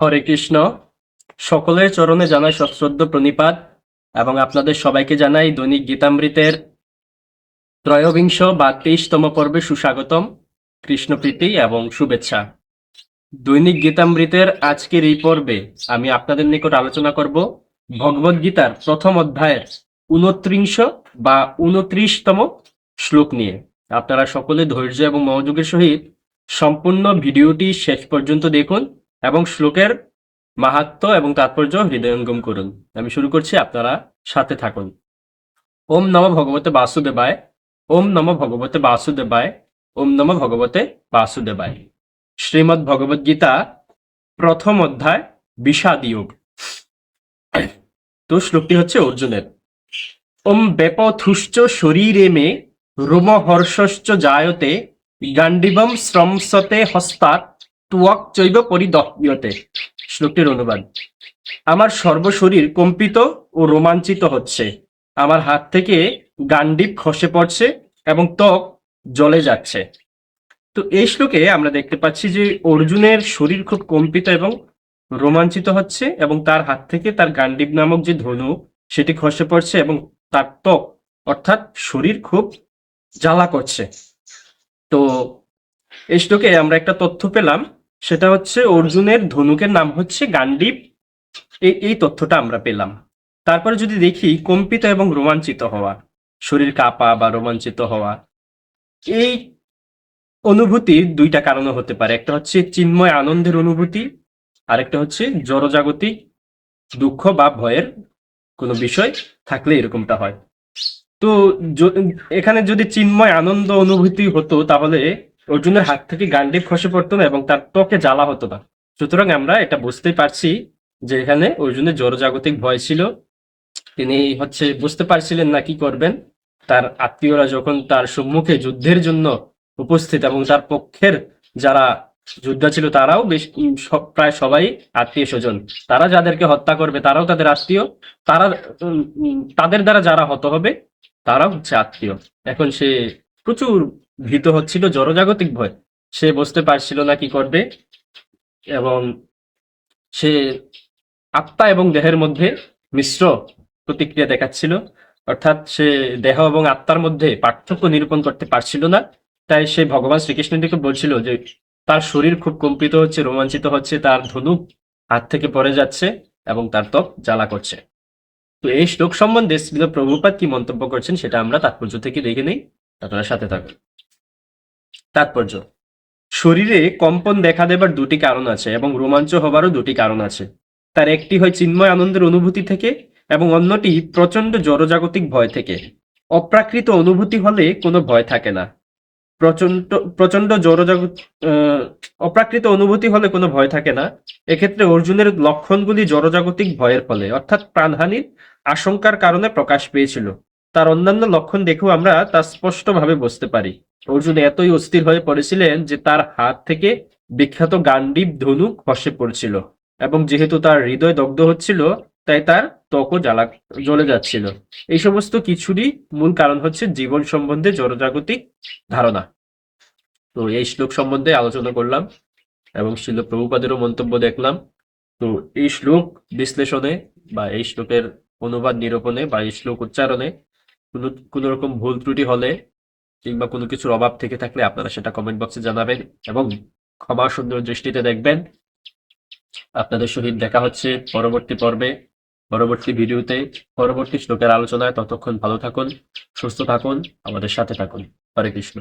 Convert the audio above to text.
হরে কৃষ্ণ। সকলের চরণে জানাই সশ্রদ্ধ প্রণিপাত এবং আপনাদের সবাইকে জানাই দৈনিক গীতামৃতের ত্রয়োবিংশ বা তেইশতম পর্বে সুস্বাগতম, কৃষ্ণপ্রীতি এবং শুভেচ্ছা। দৈনিক গীতামৃতের আজকের এই পর্বে আমি আপনাদের নিকট আলোচনা করব ভগবদ গীতার প্রথম অধ্যায়ের উনত্রিংশ বা উনত্রিশতম শ্লোক নিয়ে। আপনারা সকলে ধৈর্য এবং মনোযোগের সহিত সম্পূর্ণ ভিডিওটি শেষ পর্যন্ত দেখুন। এবং শ্লোকের মাহাত্ম এবং তাৎপর্য হৃদয়ঙ্গম করুন। আমি শুরু করছি, আপনারা সাথে থাকুন। ওম নম ভগবতে বাসুদেবায়, ওম নম ভগবতে বাসুদেবায়, ওম নম ভগবতে বাসুদেবায়। শ্রীমদ্ ভগবদ গীতা, প্রথম অধ্যায়, বিষাদ যোগ। তো শ্লোকটি হচ্ছে অর্জুনের। ওম বেপথুশ্চ শরীরে মে, রোমহর্ষশ্চ জায়তে গান্ডিবম শ্রমসতে হস্তাৎ তুয়াক চৈব পরিদহ্যতে শ্লোকটির অনুবাদ। আমার সর্বশরীর কম্পিত ও রোমাঞ্চিত হচ্ছে। আমার হাত থেকে গান্ডিব খসে পড়ছে এবং ত্বক জ্বলে যাচ্ছে। তো এই শ্লোকে আমরা দেখতে পাচ্ছি যে অর্জুনের শরীর খুব কম্পিত এবং রোমাঞ্চিত হচ্ছে এবং তার হাত থেকে তার গান্ডিব নামক যে ধনু, সেটি খসে পড়ছে এবং তার ত্বক, অর্থাৎ শরীর খুব জ্বালা করছে। তো এই শ্লোকে আমরা একটা তথ্য পেলাম সেটা হচ্ছে অর্জুনের ধনুকের নাম হচ্ছে গান্ডীব। এই এই তথ্যটা আমরা পেলাম। তারপরে যদি দেখি, কম্পিত এবং রোমাঞ্চিত হওয়া, শরীর কাঁপা বা রোমাঞ্চিত হওয়া, এই অনুভূতির দুইটা কারণে হতে পারে। একটা হচ্ছে চিন্ময় আনন্দের অনুভূতি, আরেকটা হচ্ছে জড়জাগতিক দুঃখ বা ভয়ের কোনো বিষয় থাকলে এরকমটা হয়। তো এখানে যদি চিন্ময় আনন্দ অনুভূতি হতো, তাহলে অর্জুনের হাত থেকে গান্ডিব খসে পড়তো না এবং তার ত্বকে জ্বালা হতো না। সুতরাং আমরা এটা বুঝতেই পারছি যে এখানে অর্জুনের জড়জাগতিক ভয় ছিল। তিনি হচ্ছে বুঝতে পারছিলেন না কি করবেন। তার আত্মীয়রা যখন তার সম্মুখে যুদ্ধের জন্য উপস্থিত এবং তার পক্ষের যারা যোদ্ধা ছিল তারাও বেশ সব- প্রায় সবাই আত্মীয় স্বজন। তারা যাদেরকে হত্যা করবে তারাও তাদের আত্মীয়। তারা তাদের দ্বারা যারা হত হবে তারাও হচ্ছে আত্মীয়। এখন সে প্রচুর ভীত হচ্ছিল জড়জাগতিক ভয়। সে বুঝতে পারছিল না কি করবে এবং সে আত্মা এবং দেহের মধ্যে মিশ্র প্রতিক্রিয়া দেখাচ্ছিল। অর্থাৎ সে দেহ এবং আত্মার মধ্যে পার্থক্য নিরূপণ করতে পারছিল না। তাই সে ভগবান শ্রীকৃষ্ণের দিকে বলছিল যে, তার শরীর খুব কম্পিত হচ্ছে, রোমাঞ্চিত হচ্ছে, তার ধনুক হাত থেকে পড়ে যাচ্ছে এবং তার ত্বক জ্বালা করছে। তো এই শ্লোক সম্বন্ধে শ্রীল প্রভুপাত কি মন্তব্য করছেন সেটা আমরা তাৎপর্য থেকে দেখে নেই। আপনারা সাথে থাকুন তাৎপর্য। শরীরে কম্পন দেখা দেবার দুটি কারণ আছে এবং রোমাঞ্চ হবারও দুটি কারণ আছে। তার একটি হয় চিন্ময় আনন্দের অনুভূতি থেকে এবং অন্যটি প্রচণ্ড জড়জাগতিক ভয় থেকে। অপ্রাকৃত অনুভূতি হলে কোনো ভয় থাকে না। প্রচণ্ড জড়জাগত আহ, অপ্রাকৃত অনুভূতি হলে কোনো ভয় থাকে না। এক্ষেত্রে অর্জুনের লক্ষণগুলি জড়জাগতিক ভয়ের ফলে অর্থাৎ প্রাণহানির আশঙ্কার কারণে প্রকাশ পেয়েছিল। তার অন্যান্য লক্ষণ দেখেও আমরা তা স্পষ্টভাবে বুঝতে পারি। অর্জুন এতই অস্থির হয়ে পড়েছিলেন যে তার হাত থেকে বিখ্যাত গান্ডীব ধনু খসে পড়ছিল এবং যেহেতু তার হৃদয় দগ্ধ হচ্ছিল, তাই তার ত্বকও জ্বালা জ্বলে যাচ্ছিল। এই সমস্ত কিছুরই মূল কারণ হচ্ছে জীবন সম্বন্ধে জড়জাগতিক ধারণা। তো এই শ্লোক সম্বন্ধে আলোচনা করলাম এবং শিল প্রভুপাদেরও মন্তব্য দেখলাম। তো এই শ্লোক বিশ্লেষণে বা এই শ্লোকের অনুবাদ নিরূপণে বা এই শ্লোক উচ্চারণে কোনো কোনো রকম ভুল ত্রুটি হলে কিংবা কোনো কিছুর অভাব থেকে থাকলে আপনারা সেটা কমেন্ট বক্সে জানাবেন এবং ক্ষমা সুন্দর দৃষ্টিতে দেখবেন। আপনাদের সহিত দেখা হচ্ছে পরবর্তী পর্বে, পরবর্তী ভিডিওতে, পরবর্তী শ্লোকের আলোচনায়। ততক্ষণ ভালো থাকুন, সুস্থ থাকুন, আমাদের সাথে থাকুন। হরে কৃষ্ণ।